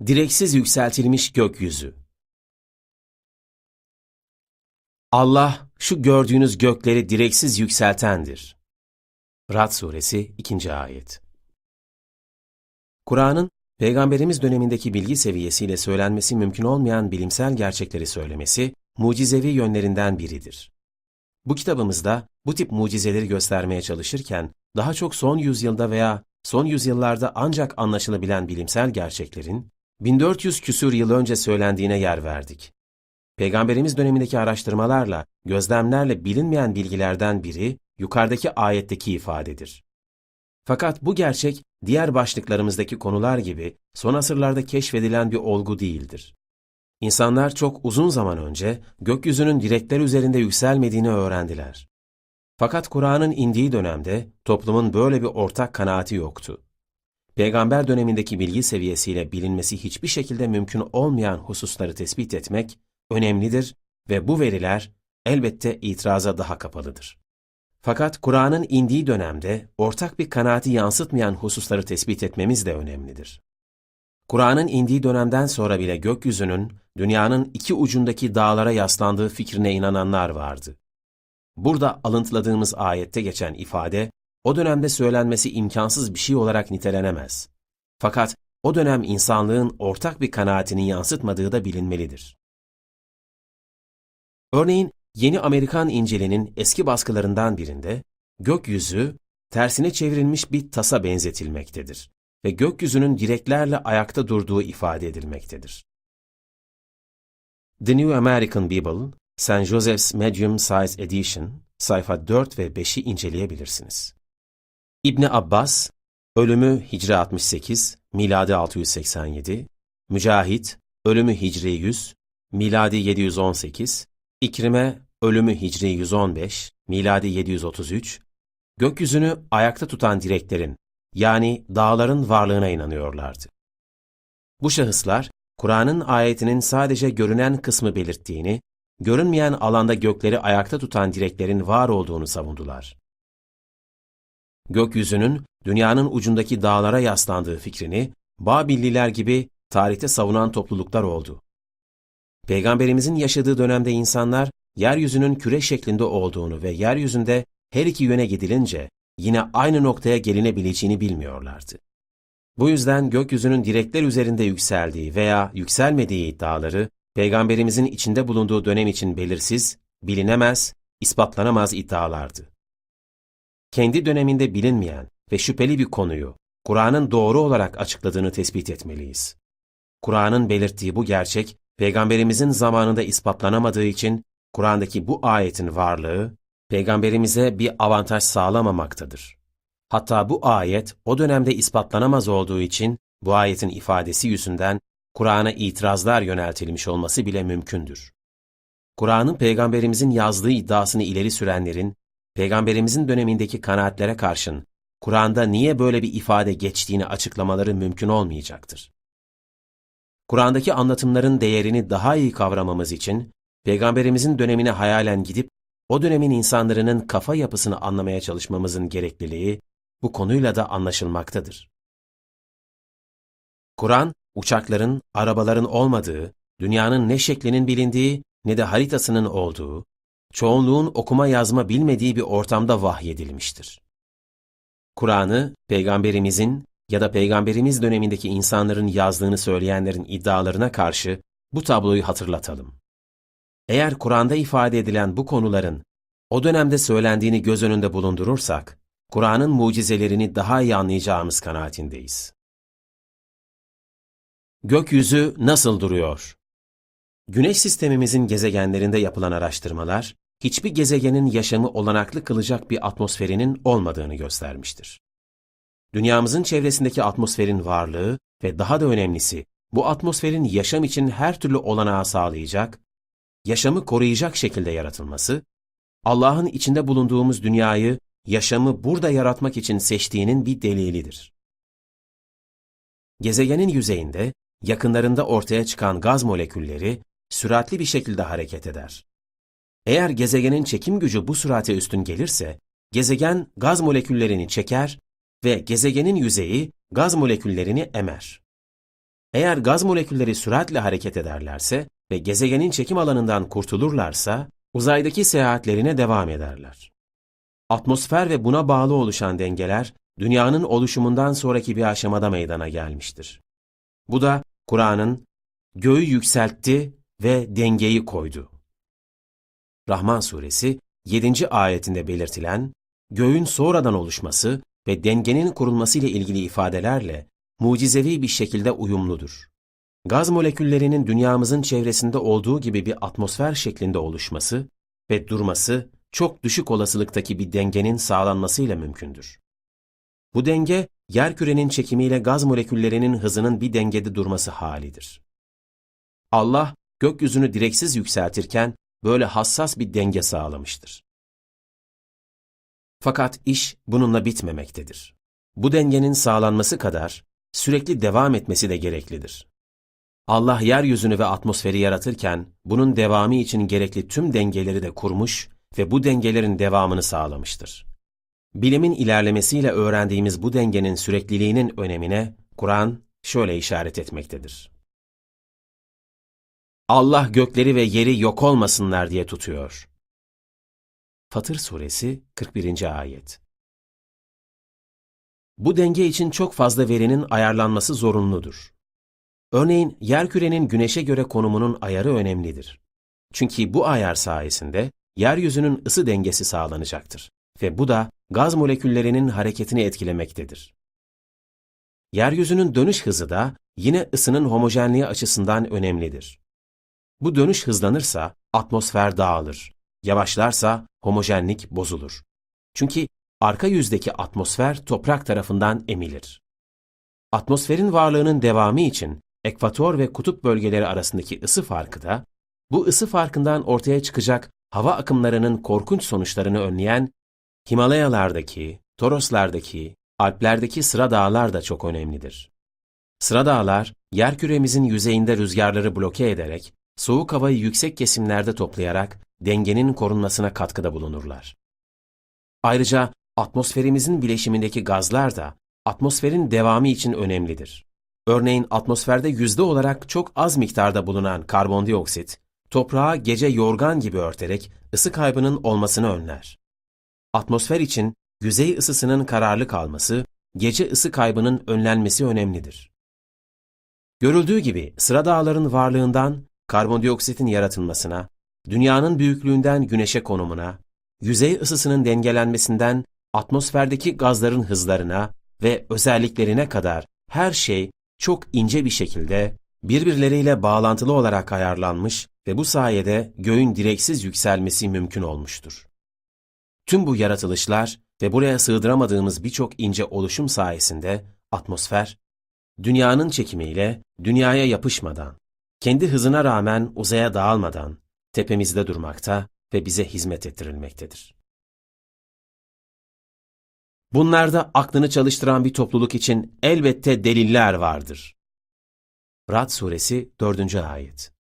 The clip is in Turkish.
Direksiz yükseltilmiş gökyüzü. Allah şu gördüğünüz gökleri direksiz yükseltendir. Rad suresi 2. ayet. Kur'an'ın Peygamberimiz dönemindeki bilgi seviyesiyle söylenmesi mümkün olmayan bilimsel gerçekleri söylemesi mucizevi yönlerinden biridir. Bu kitabımızda bu tip mucizeleri göstermeye çalışırken daha çok son yüzyılda veya son yüzyıllarda ancak anlaşılabilen bilimsel gerçeklerin 1400 küsur yıl önce söylendiğine yer verdik. Peygamberimiz dönemindeki araştırmalarla, gözlemlerle bilinmeyen bilgilerden biri yukarıdaki ayetteki ifadedir. Fakat bu gerçek diğer başlıklarımızdaki konular gibi son asırlarda keşfedilen bir olgu değildir. İnsanlar çok uzun zaman önce gökyüzünün direkler üzerinde yükselmediğini öğrendiler. Fakat Kur'an'ın indiği dönemde toplumun böyle bir ortak kanaati yoktu. Peygamber dönemindeki bilgi seviyesiyle bilinmesi hiçbir şekilde mümkün olmayan hususları tespit etmek önemlidir ve bu veriler elbette itiraza daha kapalıdır. Fakat Kur'an'ın indiği dönemde ortak bir kanaati yansıtmayan hususları tespit etmemiz de önemlidir. Kur'an'ın indiği dönemden sonra bile gökyüzünün dünyanın iki ucundaki dağlara yaslandığı fikrine inananlar vardı. Burada alıntıladığımız ayette geçen ifade, o dönemde söylenmesi imkansız bir şey olarak nitelenemez. Fakat o dönem insanlığın ortak bir kanaatini yansıtmadığı da bilinmelidir. Örneğin Yeni Amerikan İncil'inin eski baskılarından birinde gökyüzü tersine çevrilmiş bir tasa benzetilmektedir ve gökyüzünün direklerle ayakta durduğu ifade edilmektedir. The New American Bible, St. Joseph's Medium Size Edition, sayfa 4 ve 5'i inceleyebilirsiniz. İbni Abbas, ölümü Hicri 68, miladi 687, Mücahit, ölümü Hicri 100, miladi 718, İkrime, ölümü Hicri 115, miladi 733, gökyüzünü ayakta tutan direklerin, yani dağların varlığına inanıyorlardı. Bu şahıslar, Kur'an'ın ayetinin sadece görünen kısmı belirttiğini, görünmeyen alanda gökleri ayakta tutan direklerin var olduğunu savundular. Gökyüzünün dünyanın ucundaki dağlara yaslandığı fikrini Babilliler gibi tarihte savunan topluluklar oldu. Peygamberimizin yaşadığı dönemde insanlar yeryüzünün küre şeklinde olduğunu ve yeryüzünde her iki yöne gidilince yine aynı noktaya gelinebileceğini bilmiyorlardı. Bu yüzden gökyüzünün direkler üzerinde yükseldiği veya yükselmediği iddiaları Peygamberimizin içinde bulunduğu dönem için belirsiz, bilinemez, ispatlanamaz iddialardı. Kendi döneminde bilinmeyen ve şüpheli bir konuyu Kur'an'ın doğru olarak açıkladığını tespit etmeliyiz. Kur'an'ın belirttiği bu gerçek, Peygamberimizin zamanında ispatlanamadığı için Kur'an'daki bu ayetin varlığı, Peygamberimize bir avantaj sağlamamaktadır. Hatta bu ayet o dönemde ispatlanamaz olduğu için bu ayetin ifadesi yüzünden Kur'an'a itirazlar yöneltilmiş olması bile mümkündür. Kur'an'ın Peygamberimizin yazdığı iddiasını ileri sürenlerin, Peygamberimizin dönemindeki kanaatlere karşın Kur'an'da niye böyle bir ifade geçtiğini açıklamaları mümkün olmayacaktır. Kur'an'daki anlatımların değerini daha iyi kavramamız için, Peygamberimizin dönemine hayalen gidip, o dönemin insanların kafa yapısını anlamaya çalışmamızın gerekliliği, bu konuyla da anlaşılmaktadır. Kur'an, uçakların, arabaların olmadığı, dünyanın ne şeklinin bilindiği ne de haritasının olduğu, çoğunluğun okuma yazma bilmediği bir ortamda vahyedilmiştir. Kur'an'ı peygamberimizin ya da peygamberimiz dönemindeki insanların yazdığını söyleyenlerin iddialarına karşı bu tabloyu hatırlatalım. Eğer Kur'an'da ifade edilen bu konuların o dönemde söylendiğini göz önünde bulundurursak, Kur'an'ın mucizelerini daha iyi anlayacağımız kanaatindeyiz. Gökyüzü nasıl duruyor? Güneş sistemimizin gezegenlerinde yapılan araştırmalar, hiçbir gezegenin yaşamı olanaklı kılacak bir atmosferinin olmadığını göstermiştir. Dünyamızın çevresindeki atmosferin varlığı ve daha da önemlisi, bu atmosferin yaşam için her türlü olanağı sağlayacak, yaşamı koruyacak şekilde yaratılması, Allah'ın içinde bulunduğumuz dünyayı, yaşamı burada yaratmak için seçtiğinin bir delilidir. Gezegenin yüzeyinde, yakınlarında ortaya çıkan gaz molekülleri süratli bir şekilde hareket eder. Eğer gezegenin çekim gücü bu sürate üstün gelirse, gezegen gaz moleküllerini çeker ve gezegenin yüzeyi gaz moleküllerini emer. Eğer gaz molekülleri süratle hareket ederlerse ve gezegenin çekim alanından kurtulurlarsa uzaydaki seyahatlerine devam ederler. Atmosfer ve buna bağlı oluşan dengeler dünyanın oluşumundan sonraki bir aşamada meydana gelmiştir. Bu da Kur'an'ın göğü yükseltti ve dengeyi koydu. Rahman suresi 7. ayetinde belirtilen göğün sonradan oluşması ve dengenin kurulması ile ilgili ifadelerle mucizevi bir şekilde uyumludur. Gaz moleküllerinin dünyamızın çevresinde olduğu gibi bir atmosfer şeklinde oluşması ve durması çok düşük olasılıktaki bir dengenin sağlanmasıyla mümkündür. Bu denge, yerkürenin çekimiyle gaz moleküllerinin hızının bir dengede durması halidir. Allah, gökyüzünü direksiz yükseltirken böyle hassas bir denge sağlamıştır. Fakat iş bununla bitmemektedir. Bu dengenin sağlanması kadar sürekli devam etmesi de gereklidir. Allah yeryüzünü ve atmosferi yaratırken bunun devamı için gerekli tüm dengeleri de kurmuş ve bu dengelerin devamını sağlamıştır. Bilimin ilerlemesiyle öğrendiğimiz bu dengenin sürekliliğinin önemine Kur'an şöyle işaret etmektedir. Allah gökleri ve yeri yok olmasınlar diye tutuyor. Fatır Suresi 41. Ayet Bu denge için çok fazla verinin ayarlanması zorunludur. Örneğin yerkürenin güneşe göre konumunun ayarı önemlidir. Çünkü bu ayar sayesinde yeryüzünün ısı dengesi sağlanacaktır ve bu da gaz moleküllerinin hareketini etkilemektedir. Yeryüzünün dönüş hızı da yine ısının homojenliği açısından önemlidir. Bu dönüş hızlanırsa atmosfer dağılır, yavaşlarsa homojenlik bozulur. Çünkü arka yüzdeki atmosfer toprak tarafından emilir. Atmosferin varlığının devamı için ekvator ve kutup bölgeleri arasındaki ısı farkı da bu ısı farkından ortaya çıkacak hava akımlarının korkunç sonuçlarını önleyen Himalayalardaki, Toroslardaki, Alplerdeki sıra dağlar da çok önemlidir. Sıra dağlar, yerküremizin yüzeyinde rüzgarları bloke ederek, soğuk havayı yüksek kesimlerde toplayarak dengenin korunmasına katkıda bulunurlar. Ayrıca atmosferimizin bileşimindeki gazlar da atmosferin devamı için önemlidir. Örneğin atmosferde yüzde olarak çok az miktarda bulunan karbondioksit, toprağı gece yorgan gibi örterek ısı kaybının olmasını önler. Atmosfer için yüzey ısısının kararlı kalması, gece ısı kaybının önlenmesi önemlidir. Görüldüğü gibi sıra dağların varlığından karbondioksitin yaratılmasına, dünyanın büyüklüğünden güneşe konumuna, yüzey ısısının dengelenmesinden atmosferdeki gazların hızlarına ve özelliklerine kadar her şey çok ince bir şekilde birbirleriyle bağlantılı olarak ayarlanmış ve bu sayede göğün direksiz yükselmesi mümkün olmuştur. Tüm bu yaratılışlar ve buraya sığdıramadığımız birçok ince oluşum sayesinde atmosfer, dünyanın çekimiyle dünyaya yapışmadan, kendi hızına rağmen uzaya dağılmadan tepemizde durmakta ve bize hizmet ettirilmektedir. Bunlarda aklını çalıştıran bir topluluk için elbette deliller vardır. Rad Suresi 4. Ayet